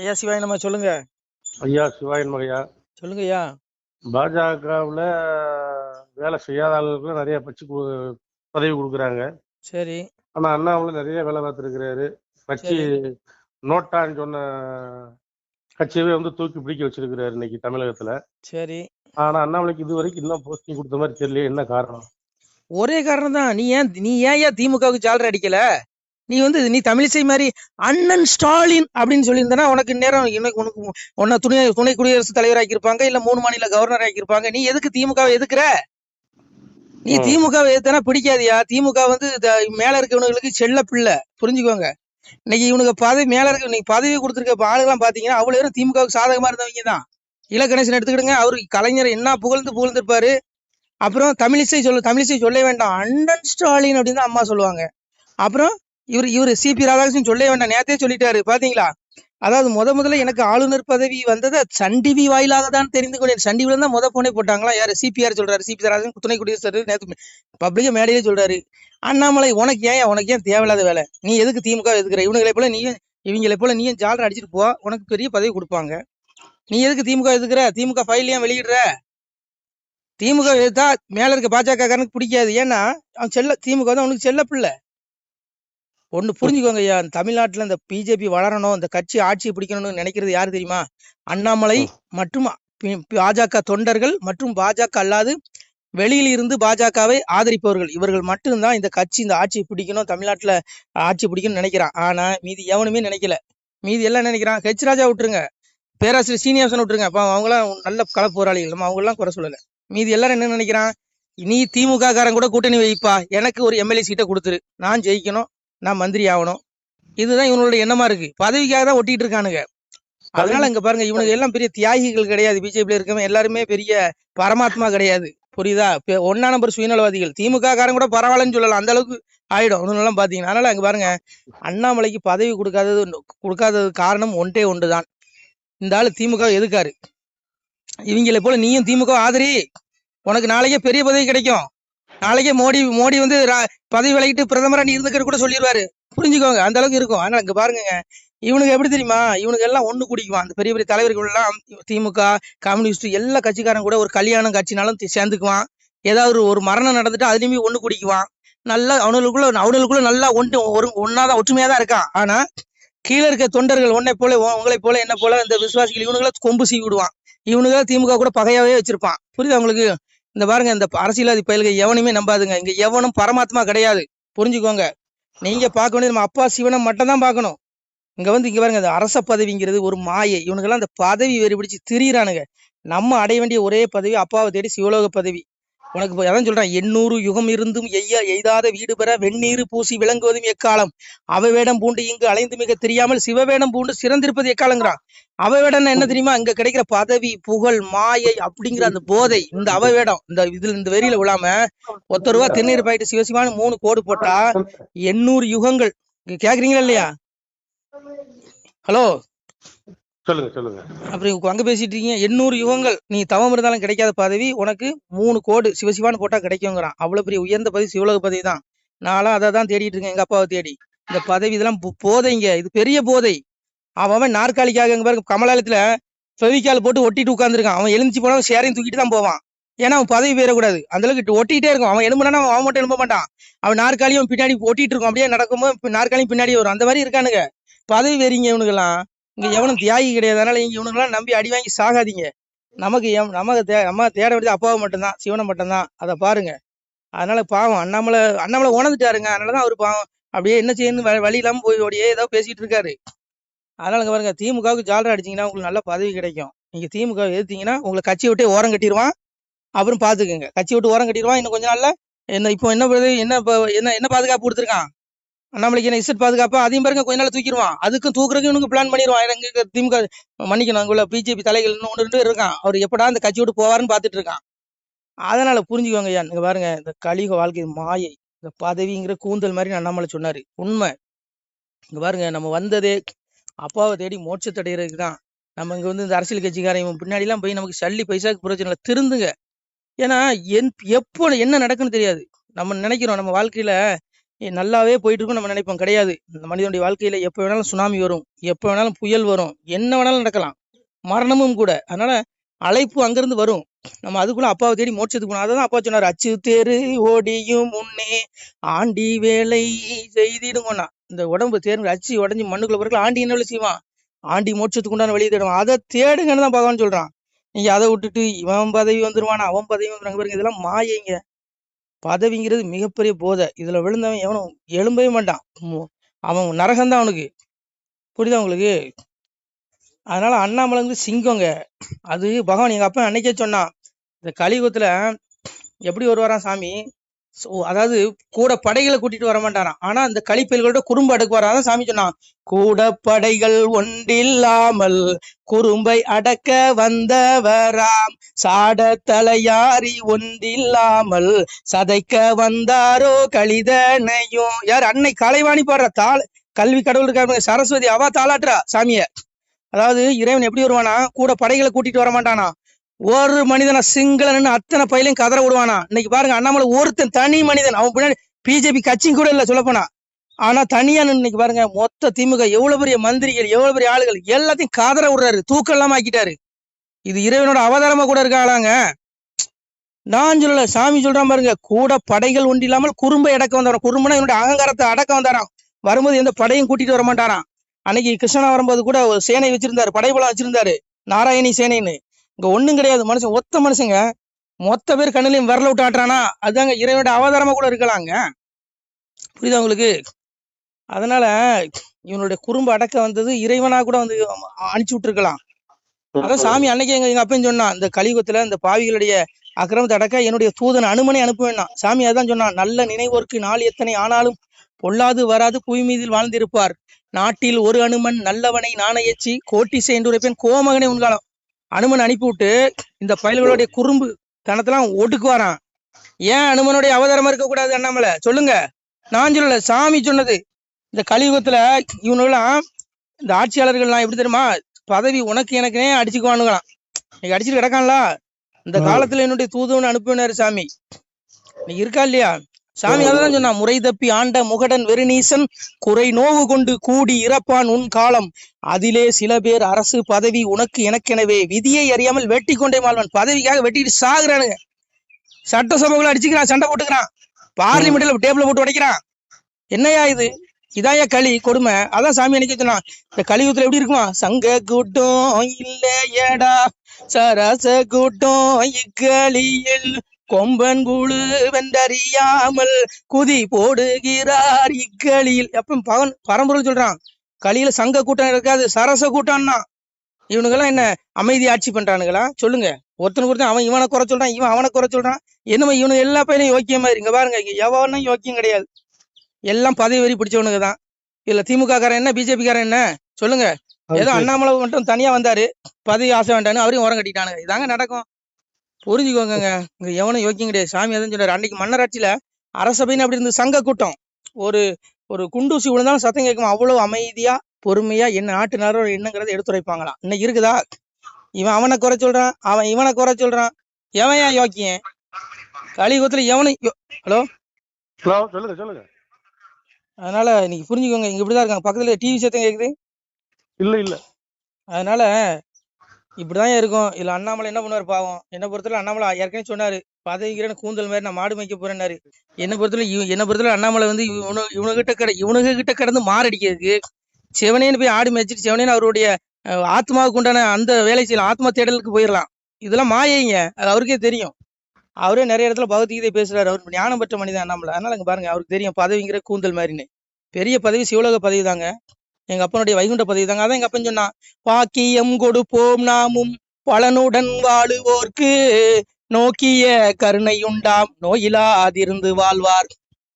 ஐயா சிவாய் நம்ம சொல்லுங்க. ஐயா சிவாயன் மகையா சொல்லுங்க ஐயா. பாஜகவுல வேலை செய்யாத ஆளுகளுக்கு நிறைய பச்சு பதவி கொடுக்குறாங்க. சரி. ஆனா அண்ணாமலை நிறைய வேலை பார்த்துருக்கிறாரு. கட்சி நோட்டான்னு சொன்ன கட்சியவே வந்து தூக்கி பிடிக்க வச்சிருக்கிறாரு இன்னைக்கு தமிழகத்துல. சரி. ஆனா அண்ணாமலைக்கு இது வரைக்கும் இன்னும் போஸ்டிங் கொடுத்த மாதிரி தெரியல என்ன காரணம்? ஒரே காரணம் தான் நீ ஏன் நீ ஏன் ஏன் திமுகவுக்கு ஜாலர் அடிக்கல? நீ வந்து நீ தமிழிசை மாதிரி அண்ணன் ஸ்டாலின் அப்படின்னு சொல்லியிருந்தனா உனக்கு நேரம் இன்னைக்கு உனக்கு உன்னை துணை துணை குடியரசுத் தலைவர் ஆக்கியிருப்பாங்க இல்ல மூணு மாநில கவர்னர் ஆக்கியிருப்பாங்க. நீ எதுக்கு திமுகவை எதுக்குற நீ. திமுகவை எதுனா பிடிக்காதியா? திமுக வந்து மேல இருக்கவனுங்களுக்கு செல்ல பிள்ளை. புரிஞ்சுக்கோங்க. இன்னைக்கு இவனுக்கு பதவி மேல இருக்க இன்னைக்கு பதவி கொடுத்துருக்க ஆளுகெல்லாம் பாத்தீங்கன்னா அவ்வளவு பேரும் திமுகவுக்கு சாதகமா இருந்தவங்க தான். இலக்கணேசன் எடுத்துக்கிடுங்க. அவரு கலைஞர் என்ன புகழ்ந்து புகழ்ந்திருப்பாரு? அப்புறம் தமிழிசை சொல்ல தமிழிசை சொல்ல வேண்டாம். அண்ணன் ஸ்டாலின் அப்படின்னு தான் அம்மா சொல்லுவாங்க. அப்புறம் இவர் இவர் சிபி ராதாகிருஷ்ணன் சொல்ல வேண்டாம். நேத்தே சொல்லிட்டாரு. பாத்தீங்களா? அதாவது முத முதல்ல எனக்கு ஆளுநர் பதவி வந்தது சன் டிவி வாயிலாக தான் தெரிந்து கொண்டேன். சன் டிவில தான் முத போனே போட்டாங்களா? யாரு? சிபிஆர் சொல்றாரு. சிபி ராதாகிருஷ்ணன் துணை குடியரசு தலைவர் நேத்து பப்ளிக்கா மேடையிலே சொல்றாரு. அண்ணாமலை உனக்கு ஏன் உனக்கு ஏன் தேவையில்லாத வேலை? நீ எதுக்கு திமுக எதுக்குற இவனுங்களை போல நீயும் இவங்களை போல நீயும் ஜாலர் அடிச்சிட்டு போ. உனக்கு பெரிய பதவி கொடுப்பாங்க. நீ எதுக்கு திமுக எதுக்குற திமுக ஃபைல் ஏன் வெளியிடுற? திமுக எதிர்த்தா மேல இருக்க பாஜக காரனுக்கு பிடிக்காது. ஏன்னா அவன் செல்ல திமுக வந்து அவனுக்கு செல்ல பிள்ளை. ஒண்ணு புரிஞ்சுக்கோங்க ஐயா தமிழ்நாட்டுல இந்த பிஜேபி வளரணும் இந்த கட்சி ஆட்சியை பிடிக்கணும்னு நினைக்கிறது யாரு தெரியுமா? அண்ணாமலை மற்றும் பாஜக தொண்டர்கள் மற்றும் பாஜக அல்லாது வெளியில் இருந்து பாஜகவை ஆதரிப்பவர்கள். இவர்கள் மட்டும்தான் இந்த கட்சி இந்த ஆட்சியை பிடிக்கணும் தமிழ்நாட்டுல ஆட்சி பிடிக்கணும்னு நினைக்கிறான். ஆனா மீதி எவனுமே நினைக்கல. மீதி எல்லாம் நினைக்கிறான்? ஹெச் ராஜா விட்டுருங்க. பேராசிரியர் சீனிவாசன் விட்டுருங்க. அப்ப அவங்களாம் நல்ல கள போராளிகள் நம்ம அவங்க எல்லாம் குறை சொல்லல. மீதி எல்லாரும் என்ன நினைக்கிறான்? நீ திமுக காரன் கூட கூட்டணி வைப்பா. எனக்கு ஒரு எம்எல்ஏ சீட்டை கொடுத்துரு. நான் ஜெயிக்கணும். நான் மந்திரி ஆகணும். இதுதான் இவனோட எண்ணமா இருக்கு. பதவிக்காக தான் ஒட்டிட்டு இருக்கானுங்க. அதனால இங்க பாருங்க இவனுக்கு எல்லாம் பெரிய தியாகிகள் கிடையாது. பிஜேபியில இருக்கவங்க எல்லாருமே பெரிய பரமாத்மா கிடையாது. புரியுதா? ஒன்னா நம்பர் சுயநலவாதிகள். திமுக காரன் கூட பரவாயில்லன்னு சொல்லலாம் அந்த அளவுக்கு ஆயிடும். ஒன்னும் பாத்தீங்கன்னா அதனால அங்க பாருங்க அண்ணாமலைக்கு பதவி கொடுக்காதது கொடுக்காதது காரணம் ஒன்றே ஒன்றுதான். இந்த ஆளு திமுக எதுக்காரு? இவங்களை போல நீயும் திமுக ஆதரி. உனக்கு நாளைக்கே பெரிய பதவி கிடைக்கும். நாளைக்கே மோடி மோடி வந்து பதவி விலகிட்டு பிரதமரா நீ இருந்துக்கிட்டு கூட சொல்லிடுவாரு புரிஞ்சுக்கோங்க அந்த அளவுக்கு இருக்கும். ஆனா இங்க பாருங்க இவனுக்கு எப்படி தெரியுமா? இவனுக்கு எல்லாம் ஒண்ணு குடிக்குவான். அந்த பெரிய பெரிய தலைவர்கள் எல்லாம் திமுக கம்யூனிஸ்ட் எல்லா கட்சிக்காரன் கூட ஒரு கல்யாணம் கட்சினாலும் சேர்ந்துக்குவான். ஏதாவது ஒரு- ஒரு மரணம் நடந்துட்டு அதுலயுமே ஒண்ணு குடிக்குவான். நல்லா அவனுக்குள்ள அவனுக்குள்ள நல்லா ஒன்று ஒரு ஒன்னாதான் ஒற்றுமையா தான் இருக்கான். ஆனா கீழே இருக்க தொண்டர்கள் உன்னை போல உங்களை போல என்ன போல இந்த விசுவாசிகள் இவனுங்களை கொம்பு செய்ய விடுவான். இவனுங்க திமுக கூட பகையாவே வச்சிருப்பான். புரியுது அவங்களுக்கு இந்த பாருங்க இந்த அரசியல்வாதி பயல்கள் எவனுமே நம்பாதுங்க. இங்க எவனும் பரமாத்மா கிடையாது. புரிஞ்சுக்கோங்க. நீங்க பார்க்க வேண்டியது நம்ம அப்பா சிவனை மட்டும் தான் பார்க்கணும். இங்க வந்து இங்க பாருங்க இந்த அரச பதவிங்கிறது ஒரு மாயை. இவனுக்கெல்லாம் அந்த பதவி வெறி பிடிச்சு திரியிறானுங்க. நம்ம அடைய வேண்டிய ஒரே பதவி அப்பாவை தேடி சிவலோக பதவி. உனக்கு இப்ப அதான் சொல்றேன் எண்ணூறு யுகம் இருந்தும் எய்ய எய்தாத வீடு பெற வெந்நீர் பூசி விளங்குவதும் எக்காலம்? அவ வேடம் பூண்டு இங்கு அலைந்து மிக தெரியாமல் சிவவேடம் பூண்டு சிறந்திருப்பது எக்காலங்கிறான்? அவ என்ன தெரியுமா? இங்க கிடைக்கிற பதவி புகழ் மாயை அப்படிங்கிற அந்த போதை இந்த அவ வேடம் இந்த இதுல இந்த வெறியில விழாம ஒத்த ரூபா திருநீர் பாயிட்டு சிவசிவான்னு மூணு கோடு போட்டா எண்ணூறு யுகங்கள். கேக்குறீங்களா இல்லையா? ஹலோ? சொல்லுங்க சொல்லுங்க. அப்புறம் அங்க பேசிட்டு இருக்கீங்க எண்ணூறு யுகங்கள். நீ தவம் இருந்தாலும் கிடைக்காத பதவி உனக்கு மூணு கோடு சிவசிவான்னு போட்டா கிடைக்குங்கிறான். அவ்வளவு பெரிய உயர்ந்த பதவி சிவலோக பதவி தான். நானும் அதை தான் தேடிட்டு இருக்கேன் எங்க அப்பாவை தேடி. இந்த பதவி இதெல்லாம் போதைங்க இது பெரிய போதை. அவன் அவன் நாற்காலிக்காக எங்க பாருங்க கமலாலயத்துல ஃபெவிக்கால் போட்டு ஒட்டிட்டு உட்காந்துருக்கான் அவன் எழுந்துச்சு போனா சேரையும் தூக்கிட்டு தான் போவான். ஏன்னா அவன் பதவி பெறக்கூடாது அந்த அளவுக்கு ஒட்டிட்டே இருக்கும். அவன் எழும்புனா அவன் மட்டும் எழும்ப மாட்டான். அவன் நாற்காலியும் பின்னாடி ஒட்டிட்டு இருக்கும். அப்படியே நடக்கும்போது நாற்காலியும் பின்னாடி வரும். அந்த மாதிரி இருக்கானுங்க. பதவி வேறீங்க இவனுக்கெல்லாம் இங்க எவனும் தியாகி கிடையாது. அதனால இங்க இவனுங்கெல்லாம் நம்பி அடி வாங்கி சாகாதீங்க. நமக்கு எம்- நமக்கு தே நம்ம தேட வேண்டியது அப்பாவை மட்டும்தான் சிவனை மட்டும்தான். அதை பாருங்க. அதனால பாவம் அண்ணாமலை அண்ணாமலை உணர்ந்துட்டாருங்க. அதனாலதான் அவர் பாவம். அப்படியே என்ன செய்யணும் வழி வழி இல்லாம போய் அப்படியே ஏதோ பேசிட்டு இருக்காரு. அதனால இங்க பாருங்க திமுகவுக்கு ஜாலரா அடிச்சீங்கன்னா உங்களுக்கு நல்ல பதவி கிடைக்கும். நீங்க திமுக எதிர்த்தீங்கன்னா உங்களை கட்சி விட்டே ஓரம் கட்டிடுவான் அப்புறம் பாத்துக்கோங்க. கட்சி விட்டு ஓரம் கட்டிடுவான் இன்னும் கொஞ்ச நாள்ல. என்ன இப்போ என்ன என்ன என்ன என்ன பாதுகாப்பு கொடுத்துருக்கான்? அண்ணாமலைக்கு என்ன இசட் பாதுகாப்பா? அதையும் பாருங்க கொஞ்ச நாள் தூக்கிடுவான். அதுக்கும் தூக்குறதுக்கு இவனுக்கு பிளான் பண்ணிடுவான். எங்க திமுக மன்னிக்கணும். அங்குள்ள பிஜேபி தலைகள் இன்னும் ஒன்று ரெண்டு இருக்கான். அவர் எப்படா அந்த கட்சி விட்டு போவாருன்னு பார்த்துட்டு இருக்கான். அதனால புரிஞ்சுக்கோங்க ஐயா. இங்க பாருங்க இந்த கலிக வாழ்க்கை மாயை இந்த பதவிங்கிற கூந்தல் மாதிரி அண்ணாமலை சொன்னாரு. உண்மை. இங்க பாருங்க நம்ம வந்ததே அப்பாவை தேடி மோட்சத்தடைகிறதுக்கு தான். நம்ம இங்க வந்து இந்த அரசியல் கட்சிக்காரன் இவன் பின்னாடி எல்லாம் போய் நமக்கு சல்லி பைசாக்கு பிரச்சனை திருந்துங்க. ஏன்னா என் எப்போ என்ன நடக்குன்னு தெரியாது. நம்ம நினைக்கிறோம் நம்ம வாழ்க்கையில நல்லாவே போயிட்டு இருக்கும் நம்ம நினைப்போம். கிடையாது. இந்த மனிதனுடைய வாழ்க்கையில எப்போ வேணாலும் சுனாமி வரும். எப்போ வேணாலும் புயல் வரும். என்ன வேணாலும் நடக்கலாம். மரணமும் கூட. அதனால அழைப்பு அங்கிருந்து வரும். நம்ம அதுக்குள்ள அப்பாவை தேடி மோட்சத்துக்கு போனோம் அதான் அப்பா சொன்னார் அச்சு தேரு ஓடியும் முன்னே ஆண்டி வேலை செய்திடுங்கண்ணா. இந்த உடம்பு தேர்ந்து அச்சு உடஞ்சி மண்ணுக்குள்ள பிறகு ஆண்டி என்ன வேலை செய்வான்? ஆண்டி மோட்சத்துக்கு உண்டான வழியை தேடுவான். அதை தேடுங்கன்னு தான் பகவான் சொல்றான். நீங்க அதை விட்டுட்டு இவன் பதவி வந்துருவானா? அவன் பதவி வந்துருவாங்க பாருங்க இதெல்லாம் மாயைங்க. பதவிங்கிறது மிகப்பெரிய போதை. இதுல விழுந்தவன் எவனும் எழும்பவே மாட்டான். அவன் நரகம்தான் அவனுக்கு. புரியுதா உங்களுக்கு? அதனால அண்ணாமலை வந்து சிங்கங்க. அது பகவான் எங்க அப்பா அன்னைக்கே சொன்னான். இந்த கலியுகத்துல எப்படி வருவாராம் சாமி? சோ, அதாவது கூட படைகளை கூட்டிட்டு வர மாட்டாராம். ஆனா அந்த கழிப்பைகளோட குறும்பு அடக்குவாரா வராதான் சாமி சொன்னான். கூட படைகள் ஒன்றில்லாமல் குறும்பை அடக்க வந்தவராம். சாட தலையாரி ஒன்றில்லாமல் சதைக்க வந்தாரோ கழிதனையும். யார் அன்னை கலைவாணி பாடுற? தாள் கல்வி கடவுள் இருக்காரு சரஸ்வதி அவா தாளாட்டுறா சாமிய. அதாவது இறைவன் எப்படி வருவானா? கூட படைகளை கூட்டிட்டு வர மாட்டானா? ஒரு மனிதனை சிங்களன்னு அத்தனை பயிலையும் கதற விடுவானா? இன்னைக்கு பாருங்க அண்ணாமலை ஒருத்தன் தனி மனிதன். அவன் பின்னாடி பிஜேபி கட்சியும் கூட இல்ல சொல்லப்போனா. ஆனா தனியா நின்னு இன்னைக்கு பாருங்க மொத்த திமுக எவ்வளவு பெரிய மந்திரிகள் எவ்வளவு பெரிய ஆளுகள் எல்லாத்தையும் கதற விடுறாரு. தூக்கம் இல்லாம ஆக்கிட்டாரு. இது இறைவனோட அவதாரமா கூட இருக்காளாங்க நான் சொல்லல சாமி சொல்றான் பாருங்க கூட படைகள் ஒன்று இல்லாமல் குறும்பை அடக்க வந்தாராம் குறும்புனா என்னோட அகங்காரத்தை அடக்க வந்தாராம். வரும்போது எந்த படையும் கூட்டிட்டு வர மாட்டாராம். அன்னைக்கு கிருஷ்ணா வரும்போது கூட ஒரு சேனை வச்சிருந்தாரு படைபலம் வச்சிருந்தாரு. நாராயணி சேனைன்னு. இங்க ஒண்ணும் கிடையாது. மனுஷன் ஒத்த மனுஷங்க. மொத்த பேர் கண்ணிலையும் விரல விட்டு ஆட்டுறானா? அதுதாங்க இறைவனோட அவதாரமா கூட இருக்கலாங்க புரியுதா உங்களுக்கு? அதனால இவனுடைய குறும்ப அடக்க வந்தது இறைவனா கூட வந்து அனுப்பிச்சு விட்டுருக்கலாம். அதான் சாமி அன்னைக்கு எங்க எங்க அப்பயும் சொன்னான் இந்த கலியுகத்துல இந்த பாவிகளுடைய அக்கிரமத்தை அடக்க என்னுடைய தூதன் அனுமனை அனுப்புவேன்னா சாமி அதான் சொன்னான் நல்ல நினைவோர்க்கு நாள் எத்தனை ஆனாலும் பொல்லாது வராது புவி மீதில் வாழ்ந்திருப்பார். நாட்டில் ஒரு அனுமன் நல்லவனை நாணயச்சி கோட்டி செய்துரைப்பேன் கோமகனை உன்காலம் அனுமன் அனுப்பிவிட்டு இந்த பயல்களுடைய குறும்பு தனத்தெல்லாம் ஒடுக்குவாராம். ஏன் அனுமனுடைய அவதாரமா இருக்க கூடாது அண்ணாமலை? சொல்லுங்க. நான் சொல்லல சாமி சொன்னது. இந்த கலியுகத்துல இவனுங்களாம் இந்த ஆட்சியாளர்கள்லாம் எப்படி தெரியுமா? பதவி உனக்கு எனக்குனே அடிச்சுக்குவானுங்களாம். நீங்க அடிச்சுட்டு கிடக்கான்ல? இந்த. காலத்துல என்னுடைய தூதுவன் அனுப்பினாரு சாமி. நீ இருக்கா இல்லையா? சாமி அதான் சொன்னா முறை தப்பி ஆண்ட முகடன் வெறுநீசன் குறை நோவு கொண்டு கூடி இறப்பான் உன் காலம். அதிலே சில பேர் அரசு பதவி உனக்கு எனக்கெனவே. விதியை அறியாமல் வெட்டி கொண்டே மாழ்வன் பதவிக்காக வெட்டிட்டு சாகுறானுங்க. சட்டசபைகளை அடிச்சுக்கிறான் சண்டை போட்டுக்கிறான். பார்லிமெண்ட்ல டேபிள் போட்டு உடைக்கிறான். என்னையா இது? இதாயா களி கொடுமை. அதான் சாமி அன்னைக்கு சொன்னான். இந்த கலியுகத்துல எப்படி இருக்குமா? சங்க கூட்டம் இல்லையடா. சரச கூட்டம் இக்களியில் கொம்பன் குழு வென்றறியாமல் குதி போடுகிறார் இக்களியில் எப்ப பவன் பரம்பொருள் சொல்றான். களியில சங்க கூட்டம் இருக்காது சரச கூட்டம்னா. இவனுங்கெல்லாம் என்ன அமைதி ஆட்சி பண்றானுங்களா? சொல்லுங்க. ஒருத்தனுக்கு ஒருத்தன் அவன் இவனை குறை சொல்றான் இவன் அவனை குறை சொல்றான். என்னமோ இவனுக்கு எல்லா பையனும் யோக்கியமா இங்க பாருங்க இங்க எவனும் யோக்கியம் கிடையாது. எல்லாம் பதவி வெறி பிடிச்சவனுங்க தான். இல்ல திமுக காரன் என்ன பிஜேபி காரன் என்ன? சொல்லுங்க. ஏதோ அண்ணாமலை மட்டும் தனியா வந்தாரு. பதவி ஆசை வேண்டான்னு அவரையும் உரம் கட்டிட்டானுங்க. இதாங்க நடக்கும். புரிஞ்சுக்கோங்க இங்க எவனும் யோக்கியம் கிடையாது. சாமி அதான் சொன்னாரு அன்னைக்கு மன்னராட்சியில அரசபைன்னு அப்படி இருந்து சங்க கூட்டம். ஒரு ஒரு குண்டூசி விழுந்தாலும் சத்தம் கேட்கும்? அவ்வளவு அமைதியா பொறுமையா என்ன நாட்டுனாரோ என்னங்கிறத எடுத்துரைப்பாங்களாம் இன்னைக்கு இருக்குதா? இவன் அவனை குறை சொல்றான் அவன் இவனை குறை சொல்றான். எவன் ஏன் யோக்கியன்? கலியுகத்துல எவனும் ஹலோ? ஹலோ சொல்லுங்க சொல்லுங்க. அதனால இன்னைக்கு புரிஞ்சுக்கோங்க. இங்க இப்படிதான் இருக்காங்க. பக்கத்துல டிவி சத்தம் கேக்குது? இல்ல இல்ல. அதனால இப்படிதான் இருக்கும். இதுல அண்ணாமலை என்ன பண்ணுவார் பாவம்? என்ன பொறுத்தவரை அண்ணாமலை ஏற்கனவே சொன்னாரு பதவிக்கிறேன் கூந்தல் மாதிரி நான் மாடு மேய்க்க போறேன்னாரு. என்ன பொறுத்தவரை என்ன பொறுத்தவரை அண்ணாமலை வந்து இவனு இவனுகிட்ட கிட இவனுங்க கிட்ட கிடந்து மாரடிக்கிறதுக்கு சிவனேன்னு போய் ஆடு மேய்ச்சிட்டு செவனேன்னு அவருடைய ஆத்மாவுக்கு உண்டான அந்த வேலை செய்யலாம். ஆத்மா தேடலுக்கு போயிடலாம் இதெல்லாம் மாயைங்க. அது அவருக்கே தெரியும். அவரே நிறைய இடத்துல பகவத்கீதை பேசுறாரு. அவர் ஞானம் பெற்ற மனிதன் அண்ணாமலை. அதனால அங்க பாருங்க அவருக்கு தெரியும் பதவிங்கிற கூந்தல் மாதிரின்னு. பெரிய பதவி சிவலோக பதவி தாங்க. எங்க அப்பனுடைய வைகுண்ட பதவி தாங்க. அதான் எங்க அப்பன் சொன்னான் பாக்கியம் கொடுப்போம் நாமும் பலனுடன் வாழுவோர்க்கு நோக்கிய கருணையுண்டாம் நோயிலாதிருந்து வாழ்வார்.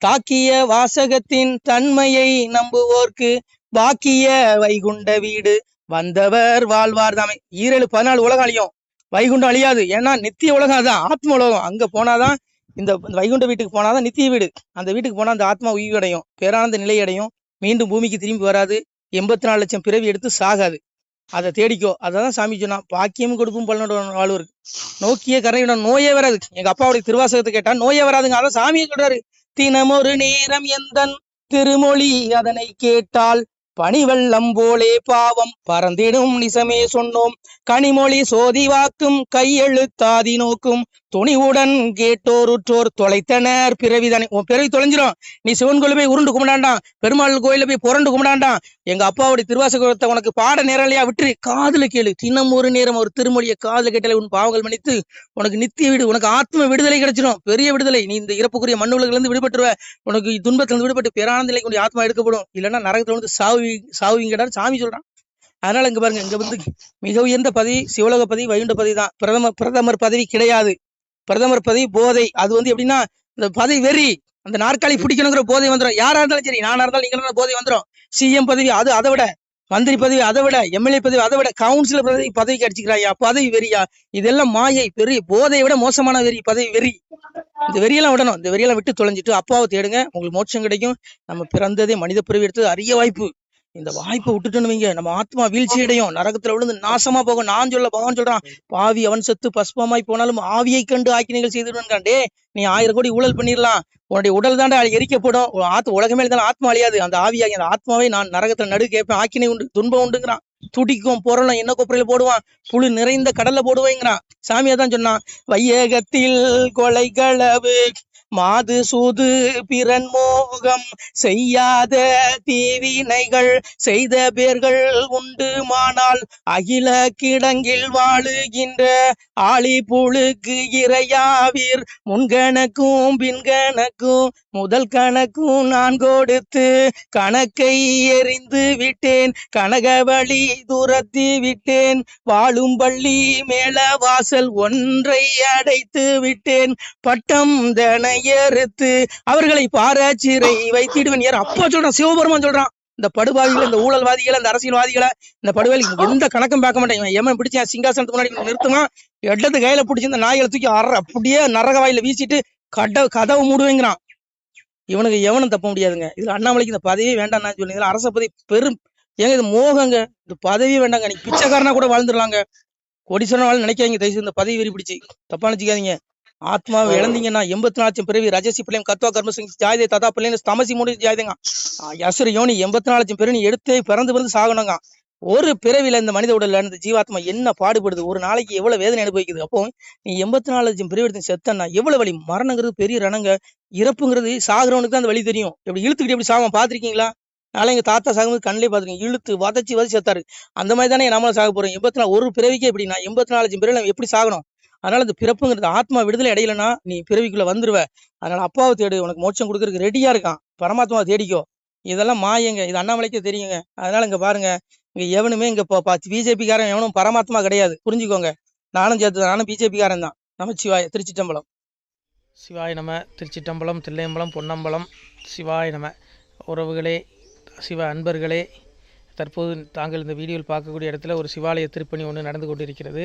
தாக்கிய வாசகத்தின் தன்மையை நம்புவோர்க்கு பாக்கிய வைகுண்ட வீடு வந்தவர் வாழ்வார் தாமே. ஈரேழு பதினாலு உலகம் அழியும் வைகுண்டம் அழியாது. ஏன்னா நித்திய உலகம் அதுதான் ஆத்ம உலகம். அங்க போனாதான் இந்த இந்த வைகுண்ட வீட்டுக்கு போனாதான் நித்திய வீடு. அந்த வீட்டுக்கு போனா அந்த ஆத்மா உயிர் அடையும் பேரானந்த நிலை அடையும். மீண்டும் பூமிக்கு திரும்பி வராது. எண்பத்தி நாலு லட்சம் பிறவி எடுத்து சாகாது. அதை தேடிக்கோ. அதான் சாமி சொன்னான். பாக்கியம் கொடுக்கும் பலனோட வாழ்வு நோக்கிய கரையுடன் நோயே வராது. எங்க அப்பாவுடைய திருவாசகத்தை கேட்டா நோயே வராதுங்க. அதான் சாமியை சொல்றாரு. தினமொரு நேரம் எந்தன் திருமொழி அதனை கேட்டால் பனிவெள்ளம் போலே பாவம். பறந்திடும் நிசமே சொன்னோம். கனிமொழி சோதி வாக்கும். கையெழுத்தாதி நோக்கும். துணிவுடன் கேட்டோர் உற்றோர் தொலைத்தனர் பிறவிதானே உன் பிறவி தொலைஞ்சிரும். நீ சிவன் கோயில போய் உருண்டு கும்பிடாண்டாம் பெருமாள் கோயில போய் புரண்டு கும்பிடாண்டாம் எங்க அப்பாவுடைய திருவாசகத்தை உனக்கு பாட நேரலையா விட்டு காதுல கேளு. தினம் ஒரு நேரம் ஒரு திருமொழியை காதுல கேட்டாலே உன் பாவங்கள் மன்னித்து உனக்கு நித்திய வீடு உனக்கு ஆத்ம விடுதலை கிடைச்சிடும் பெரிய விடுதலை. நீ இந்த இறப்புக்குரிய மண்ணுலகிலிருந்து விடுபட்டுருவ. உனக்கு துன்பத்திலிருந்து விடுபட்டு பேரானந்த நிலைக்கு உன்னுடைய ஆத்மா எடுக்கப்படும். இல்லைன்னா நரகத்துல வந்து சாவி சாவிங்கடா சாமி சொல்றான். அதனால இங்க பாருங்க இங்க வந்து மிக உயர்ந்த பதவி சிவலோக பதவி வைகுண்ட பதவி தான் பிரதமர் பிரதமர் பதவி கிடையாது. பிரதமர் பதவி போதை. அது வந்து எப்படின்னா இந்த பதவி வெறி அந்த நாற்காலி பிடிக்கணுங்கிற போதை வந்துடும் யாரா இருந்தாலும் சரி நானா இருந்தாலும் நீங்க இருந்தாலும் போதை வந்துடும் சிஎம் பதவி அது அதை விட. மந்திரி பதவி அதை விட. எம்எல்ஏ பதவி அதை விட. கவுன்சிலர் பதவி பதவிக்கு அடிச்சுக்கிறாயா பதவி வெறியா? இதெல்லாம் மாயை பெரிய போதையை விட மோசமான வெறி பதவி வெறி. இந்த வெறியெல்லாம் விடணும். இந்த வெறியெல்லாம் விட்டு தொலைஞ்சிட்டு அப்பாவை தேடுங்க. உங்களுக்கு மோட்சம் கிடைக்கும். நம்ம பிறந்ததே மனித பிறவி எடுத்தது அரிய வாய்ப்பு. இந்த வாய்ப்பை விட்டுட்டோன்னு வைங்க. நம்ம ஆத்மா வீழ்ச்சி அடையும் நரகத்துல விழுந்து நாசமா போகும். நான் சொல்ல பகவான் சொல்றான் பாவி அவன் செத்து பஸ்பமாய் போனாலும் ஆவியை கண்டு ஆக்கினைகள் செய்திருவான் நீ ஆயிரம் கோடி ஊழல் பண்ணிடலாம். உன்னுடைய உடல் தாண்டா எரிக்கப்படும். ஆத்து உலகமே இருந்தாலும் ஆத்மா அழியாது. அந்த ஆவியாகி அந்த ஆத்மாவை நான் நரகத்துல நடு கேட்பேன். ஆக்கினை உண்டு துன்பம் உண்டுங்கிறான். துடிக்கும் பொருளும் என்ன கொப்பரையில போடுவான்? புழு நிறைந்த கடல்ல போடுவேங்கிறான். சாமியா தான் சொன்னான் வையகத்தில் கொலை களவு மாது சூது பிறன் மோகம் செய்யாத தீவினைகள் செய்த பேர்கள் உண்டுமானால் அகில கிடங்கில் வாழுகின்ற ஆளி புழுக்கு இறையாவீர் முன்கணக்கும் பின்கணக்கும் முதல் கணக்கும் நான் கொடுத்து கணக்கை எறிந்து விட்டேன். கனகவழி துரத்தி விட்டேன். வாழும் பள்ளி மேல வாசல் ஒன்றை அடைத்து விட்டேன். பட்டம் தனை தனையறுத்து அவர்களை பாராச்சிறை வைத்திடுவேன் யார் அப்பா சொல்றான் சிவபெருமான் சொல்றான். இந்த படுபாவிகளை இந்த ஊழல்வாதிகளை இந்த அரசியல்வாதிகளை இந்த படுவாளி எந்த கணக்கம் பார்க்க மாட்டேன். இவன் எமன் பிடிச்சி சிங்காசனத்துக்கு முன்னாடி நிறுத்துவான்? இடத்து கையில பிடிச்சி இந்த நாய்களை தூக்கி அற அப்படியே நரக வாயில வீசிட்டு கட கதவு மூடுவேங்கிறான். இவனுக்கு எவனும் தப்ப முடியாதுங்க. இதுல அண்ணாமலைக்கு இந்த பதவியே வேண்டாம் நான் சொல்லி இதுல அரச பதவி பெரும் ஏங்க இது மோகங்க? இந்த பதவியே வேண்டாங்க. நீ பிச்சைக்காரனா கூட வாழ்ந்துடலாங்க. கொடிசன வாழ் நினைக்காதீங்க. தயவுசெய்து இந்த பதவி வெறி பிடிச்சி. தப்பா நினைச்சுக்காதீங்க. ஆத்மாவை இழந்தீங்கன்னா எண்பத்தி நாலு லட்சம் பிறவி ரஜசி பிள்ளையும் கத்வா கர்மசிங் ஜாயதே ததா பிள்ளைங்க தமசி மூடி ஜாயதேங்க. யசுர யோனி எண்பத்தி நாலு பிறவி நீ எடுத்தே பிறந்து பிறந்து சாகணுங்க. ஒரு பிறவில இந்த மனித உடல்ல இந்த ஜீவாத்மா என்ன பாடுபடுது ஒரு நாளைக்கு எவ்வளவு வேதனை அனுபவிக்குது? அப்போ நீ எண்பத்தி நாலு லட்சம் பிறவி எடுத்து செத்தன்னா எவ்வளவு வலி? மரணங்கிறது பெரிய ரணங்க. இறப்புங்கிறது சாகுறவனுக்கு தான் அந்த வலி தெரியும். எப்படி இழுத்துக்கிட்டு எப்படி சாவான் பாத்திருக்கீங்களா? நாளை எங்க தாத்தா சாகும்போது கண்ணிலே பாத்துருக்கீங்க. இழுத்து வதச்சி வதச்சி செத்தாரு. அந்த மாதிரி தானே நம்மளும் சாக போறோம் எண்பத்தி நாலு ஒரு பிறவிக்கே எப்படின்னா எண்பத்தி நாலு லட்சம் பிறவி எப்படி சாகணும்? அதனால இந்த பிறப்புங்கிறது ஆத்மா விடுதலை அடையலைன்னா நீ பிறவிக்குள்ள வந்துருவ. அதனால அப்பாவை தேடு உனக்கு மோட்சம் கொடுக்கறதுக்கு ரெடியா இருக்கான். பரமாத்மாவை தேடிக்கோ. இதெல்லாம் மாயங்க இது அண்ணாமலைக்கே தெரியுங்க. அதனால இங்க பாருங்க இங்க எவனுமே இங்க பிஜேபிக்காரன் எவனும் பரமாத்மா கிடையாது. புரிஞ்சுக்கோங்க. நானும் சேர்த்து நானும் பிஜேபிக்காரன் தான். தான் நமச்சிவாய திருச்சிட்டம்பலம். சிவாய நம திருச்சிட்டம்பலம் தில்லையம்பலம் பொன்னம்பலம். சிவாய நம. உறவுகளே சிவ அன்பர்களே தற்போது தாங்கள் இந்த வீடியோவில் பார்க்கக்கூடிய இடத்துல ஒரு சிவாலய திருப்பணி ஒன்று நடந்து கொண்டிருக்கிறது.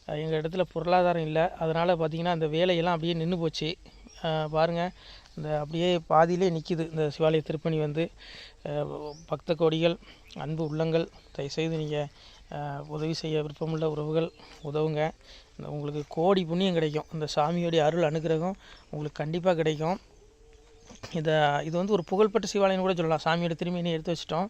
எங்கள் இடத்துல பொருளாதாரம் இல்லை. அதனால் பார்த்திங்கன்னா அந்த வேலையெல்லாம் அப்படியே நின்று போச்சு. பாருங்கள் இந்த அப்படியே பாதியிலே நிற்கிது இந்த சிவாலய திருப்பணி வந்து பக்த கோடிகள் அன்பு உள்ளங்கள் தயவுசெய்து நீங்கள் உதவி செய்ய விருப்பமுள்ள உறவுகள் உதவுங்க. இந்த உங்களுக்கு கோடி புண்ணியம் கிடைக்கும். இந்த சாமியோடைய அருள் அனுகிரகம் உங்களுக்கு கண்டிப்பாக கிடைக்கும். இதை இது வந்து ஒரு புகழ்பெற்ற சிவாலயம் கூட சொல்லலாம். சாமியோட திரும்பினை எடுத்து வச்சிட்டோம்.